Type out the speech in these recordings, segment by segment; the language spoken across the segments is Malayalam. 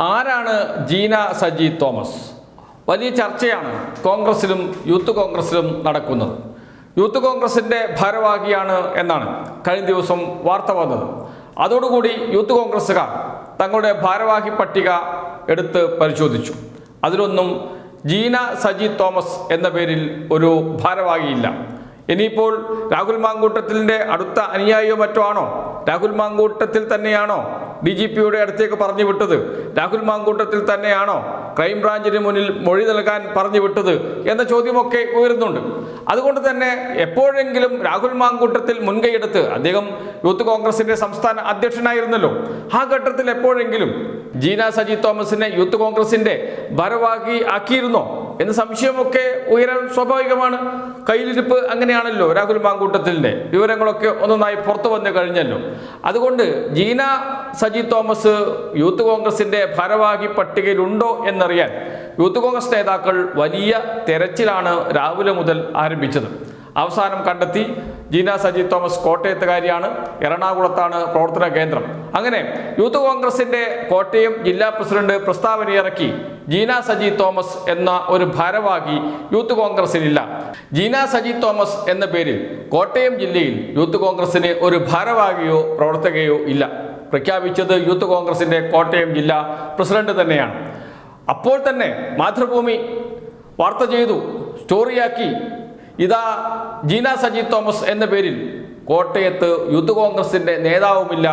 ആരാണ് ജീന സജി തോമസ്? വലിയ ചർച്ചയാണ് കോൺഗ്രസിലും യൂത്ത് കോൺഗ്രസിലും നടക്കുന്നത്. യൂത്ത് കോൺഗ്രസിന്റെ ഭാരവാഹിയാണ് എന്നാണ് കഴിഞ്ഞ ദിവസം വാർത്ത വന്നത്. അതോടുകൂടി യൂത്ത് കോൺഗ്രസ്സുകാർ തങ്ങളുടെ ഭാരവാഹി പട്ടിക എടുത്ത് പരിശോധിച്ചു. അതിലൊന്നും ജീന സജി തോമസ് എന്ന പേരിൽ ഒരു ഭാരവാഹിയില്ല. ഇനിയിപ്പോൾ രാഹുൽ മാങ്കൂട്ടത്തിന്റെ അടുത്ത അനുയായിയോ മറ്റോ ആണോ? രാഹുൽ മാങ്കൂട്ടത്തിൽ തന്നെയാണോ ഡി ജി പിയുടെ അടുത്തേക്ക് പറഞ്ഞു വിട്ടത്? രാഹുൽ മാങ്കൂട്ടത്തിൽ തന്നെയാണോ ക്രൈംബ്രാഞ്ചിന് മുന്നിൽ മൊഴി നൽകാൻ പറഞ്ഞു വിട്ടത് എന്ന ചോദ്യമൊക്കെ ഉയരുന്നുണ്ട്. അതുകൊണ്ട് തന്നെ എപ്പോഴെങ്കിലും രാഹുൽ മാങ്കൂട്ടത്തിൽ മുൻകൈയെടുത്ത് അദ്ദേഹം യൂത്ത് കോൺഗ്രസിന്റെ സംസ്ഥാന അധ്യക്ഷനായിരുന്നല്ലോ. ആ ഘട്ടത്തിൽ എപ്പോഴെങ്കിലും ജീന സജി തോമസിനെ യൂത്ത് കോൺഗ്രസിന്റെ ഭാരവാഹി ആക്കിയിരുന്നോ എന്ന സംശയമൊക്കെ ഉയരാൻ സ്വാഭാവികമാണ്. കയ്യിലിരിപ്പ് അങ്ങനെയാണല്ലോ രാഹുൽ മാങ്കൂട്ടത്തിന്റെ വിവരങ്ങളൊക്കെ ഒന്നൊന്നായി പുറത്തു വന്നു കഴിഞ്ഞല്ലോ. അതുകൊണ്ട് ജീന സജി തോമസ് യൂത്ത് കോൺഗ്രസിന്റെ ഭാരവാഹി പട്ടികയിലുണ്ടോ എന്നറിയാൻ യൂത്ത് കോൺഗ്രസ് നേതാക്കൾ വലിയ തെരച്ചിലാണ് രാവിലെ മുതൽ ആരംഭിച്ചത്. അവസാനം കണ്ടെത്തി. ജീന സജി തോമസ് കോട്ടയത്തുകാരിയാണ്. എറണാകുളത്താണ് പ്രവർത്തന കേന്ദ്രം. അങ്ങനെ യൂത്ത് കോൺഗ്രസിന്റെ കോട്ടയം ജില്ലാ പ്രസിഡന്റ് പ്രസ്താവന ഇറക്കി. ജീന സജി തോമസ് എന്ന ഒരു ഭാരവാഹി യൂത്ത് കോൺഗ്രസിനില്ല. ജീന സജി തോമസ് എന്ന പേരിൽ കോട്ടയം ജില്ലയിൽ യൂത്ത് കോൺഗ്രസിന് ഒരു ഭാരവാഹിയോ പ്രവർത്തകയോ ഇല്ല. പ്രഖ്യാപിച്ചത് യൂത്ത് കോൺഗ്രസിന്റെ കോട്ടയം ജില്ലാ പ്രസിഡന്റ് തന്നെയാണ്. അപ്പോൾ തന്നെ മാതൃഭൂമി വാർത്ത ചെയ്തു. സ്റ്റോറിയാക്കി. ഇതാ ജീന സജി തോമസ് എന്ന പേരിൽ കോട്ടയത്ത് യൂത്ത് കോൺഗ്രസിന്റെ നേതാവുമില്ല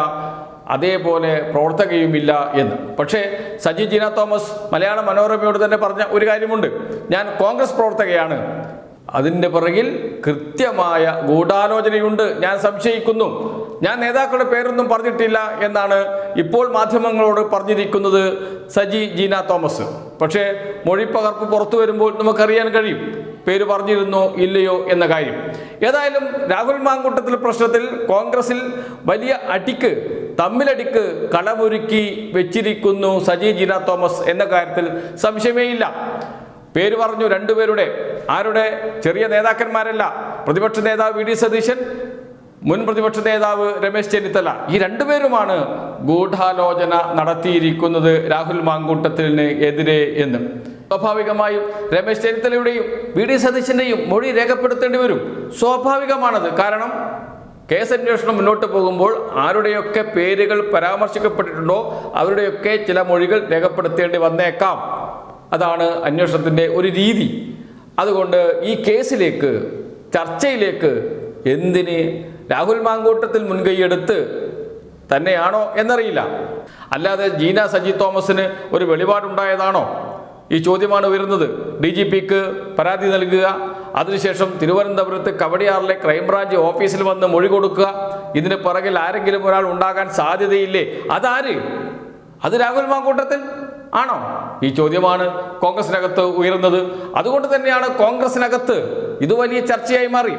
അതേപോലെ പ്രവർത്തകയുമില്ല എന്ന്. പക്ഷേ സജി ജീന തോമസ് മലയാള മനോരമയോട് തന്നെ പറഞ്ഞ ഒരു കാര്യമുണ്ട്. ഞാൻ കോൺഗ്രസ് പ്രവർത്തകയാണ്. അതിന്റെ പിറകിൽ കൃത്യമായ ഗൂഢാലോചനയുണ്ട്. ഞാൻ സംശയിക്കുന്നു. ഞാൻ നേതാക്കളുടെ പേരൊന്നും പറഞ്ഞിട്ടില്ല എന്നാണ് ഇപ്പോൾ മാധ്യമങ്ങളോട് പറഞ്ഞിരിക്കുന്നത് സജി ജീന തോമസ്. പക്ഷേ മൊഴിപ്പകർപ്പ് പുറത്തു വരുമ്പോൾ നമുക്കറിയാൻ കഴിയും. പേര് പറഞ്ഞിരുന്നോ ഇല്ലയോ എന്ന കാര്യം. ഏതായാലും രാഹുൽ മാങ്കൂട്ടത്തിൽ പ്രശ്നത്തിൽ കോൺഗ്രസിൽ വലിയ അടിക്ക് തമ്മിലടിക്ക് കളമൊരുക്കി വെച്ചിരിക്കുന്നു സജി ജിന തോമസ് എന്ന കാര്യത്തിൽ സംശയമേ ഇല്ല. പേര് പറഞ്ഞു രണ്ടുപേരുടെ. ആരുടെ? ചെറിയ നേതാക്കന്മാരല്ല. പ്രതിപക്ഷ നേതാവ് വി ഡി സതീശൻ മുൻ പ്രതിപക്ഷ നേതാവ് രമേശ് ചെന്നിത്തല. ഈ രണ്ടുപേരുമാണ് ഗൂഢാലോചന നടത്തിയിരിക്കുന്നത് രാഹുൽ മാങ്കൂട്ടത്തിന് എതിരെ എന്ന്. സ്വാഭാവികമായും രമേശ് ചെന്നിത്തലയുടെയും വി ഡി സതീശന്റെയും മൊഴി രേഖപ്പെടുത്തേണ്ടി വരും. സ്വാഭാവികമാണത്. കാരണം കേസ് അന്വേഷണം മുന്നോട്ട് പോകുമ്പോൾ ആരുടെയൊക്കെ പേരുകൾ പരാമർശിക്കപ്പെട്ടിട്ടുണ്ടോ അവരുടെയൊക്കെ ചില മൊഴികൾ രേഖപ്പെടുത്തേണ്ടി വന്നേക്കാം. അതാണ് അന്വേഷണത്തിന്റെ ഒരു രീതി. അതുകൊണ്ട് ഈ കേസിലേക്ക് ചർച്ചയിലേക്ക് എന്തിന് രാഹുൽ മാങ്കൂട്ടത്തിൽ മുൻകൈയെടുത്ത് തന്നെയാണോ എന്നറിയില്ല. അല്ലാതെ ജീന സജി തോമസിന് ഒരു വെളിപാടുണ്ടായതാണോ? ഈ ചോദ്യമാണ് ഉയരുന്നത്. ഡി ജി പിക്ക് പരാതി നൽകുക അതിനുശേഷം തിരുവനന്തപുരത്ത് കവടിയാറിലെ ക്രൈംബ്രാഞ്ച് ഓഫീസിൽ വന്ന് മൊഴി കൊടുക്കുക ഇതിന് പുറകിൽ ആരെങ്കിലും ഒരാൾ ഉണ്ടാകാൻ സാധ്യതയില്ലേ? അതാര്? അത് രാഹുൽ മാങ്കൂട്ടത്തിൽ ആണോ? ഈ ചോദ്യമാണ് കോൺഗ്രസിനകത്ത് ഉയരുന്നത്. അതുകൊണ്ട് തന്നെയാണ് കോൺഗ്രസിനകത്ത് ഇത് വലിയ ചർച്ചയായി മാറി.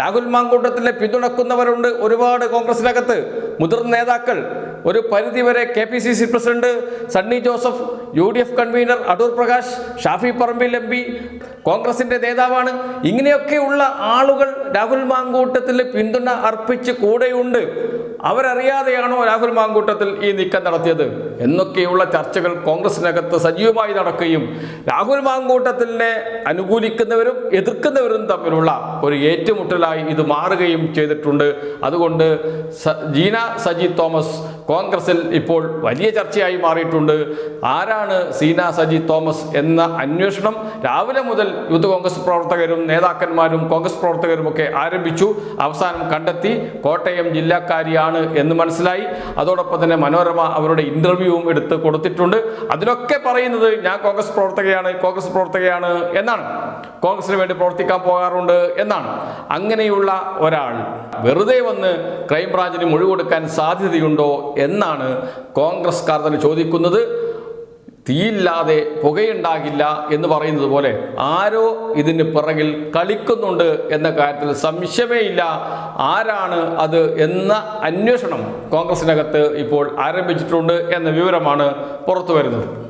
രാഹുൽ മാങ്കൂട്ടത്തിനെ പിന്തുണക്കുന്നവരുണ്ട് ഒരുപാട് കോൺഗ്രസിനകത്ത്. മുതിർന്ന നേതാക്കൾ. ഒരു പരിധിവരെ K P C C president Sunny Joseph U D F convenor Adoor Prakash Shafi Parambil M P കോൺഗ്രസിന്റെ നേതാവാണ്. ഇങ്ങനെയൊക്കെയുള്ള ആളുകൾ രാഹുൽ മാങ്കൂട്ടത്തിൽ പിന്തുണ അർപ്പിച്ച് കൂടെയുണ്ട്. അവരറിയാതെയാണോ രാഹുൽ മാങ്കൂട്ടത്തിൽ ഈ നീക്കം നടത്തിയത്? എന്നൊക്കെയുള്ള ചർച്ചകൾ കോൺഗ്രസിനകത്ത് സജീവമായി നടക്കുകയും രാഹുൽ മാങ്കൂട്ടത്തിനെ അനുകൂലിക്കുന്നവരും എതിർക്കുന്നവരും തമ്മിലുള്ള ഒരു ഏറ്റുമുട്ടലായി ഇത് മാറുകയും ചെയ്തിട്ടുണ്ട്. അതുകൊണ്ട് ജീന സജി തോമസ് കോൺഗ്രസിൽ ഇപ്പോൾ വലിയ ചർച്ചയായി മാറിയിട്ടുണ്ട്. ആരാണ് സീന സജി തോമസ് എന്ന അന്വേഷണം രാവിലെ മുതൽ യൂത്ത് കോൺഗ്രസ് പ്രവർത്തകരും നേതാക്കന്മാരും കോൺഗ്രസ് പ്രവർത്തകരും ഒക്കെ ആരംഭിച്ചു. അവസാനം കണ്ടെത്തി. കോട്ടയം ജില്ലക്കാരിയാണ് എന്ന് മനസ്സിലായി. അതോടൊപ്പം തന്നെ മനോരമ അവരുടെ ഇന്റർവ്യൂവും എടുത്ത് കൊടുത്തിട്ടുണ്ട്. അതിലൊക്കെ പറയുന്നത് ഞാൻ കോൺഗ്രസ് പ്രവർത്തകയാണ് കോൺഗ്രസ് പ്രവർത്തകയാണ് എന്നാണ്. കോൺഗ്രസിന് വേണ്ടി പ്രവർത്തിക്കാൻ പോകാറുണ്ട് എന്നാണ്. അങ്ങനെയുള്ള ഒരാൾ വെറുതെ വന്ന് ക്രൈംബ്രാഞ്ചിന് മൊഴി കൊടുക്കാൻ സാധ്യതയുണ്ടോ എന്നാണ് കോൺഗ്രസ്കാർ തന്നെ ചോദിക്കുന്നത്. തീയില്ലാതെ പുകയുണ്ടാകില്ല എന്ന് പറയുന്നത് പോലെ ആരോ ഇതിന് പിറകിൽ കളിക്കുന്നുണ്ട് എന്ന കാര്യത്തിൽ സംശയമേ ഇല്ല ആരാണ് അത് എന്ന അന്വേഷണം കോൺഗ്രസിനകത്ത് ഇപ്പോൾ ആരംഭിച്ചിട്ടുണ്ട് എന്ന വിവരമാണ് പുറത്തു വരുന്നത്.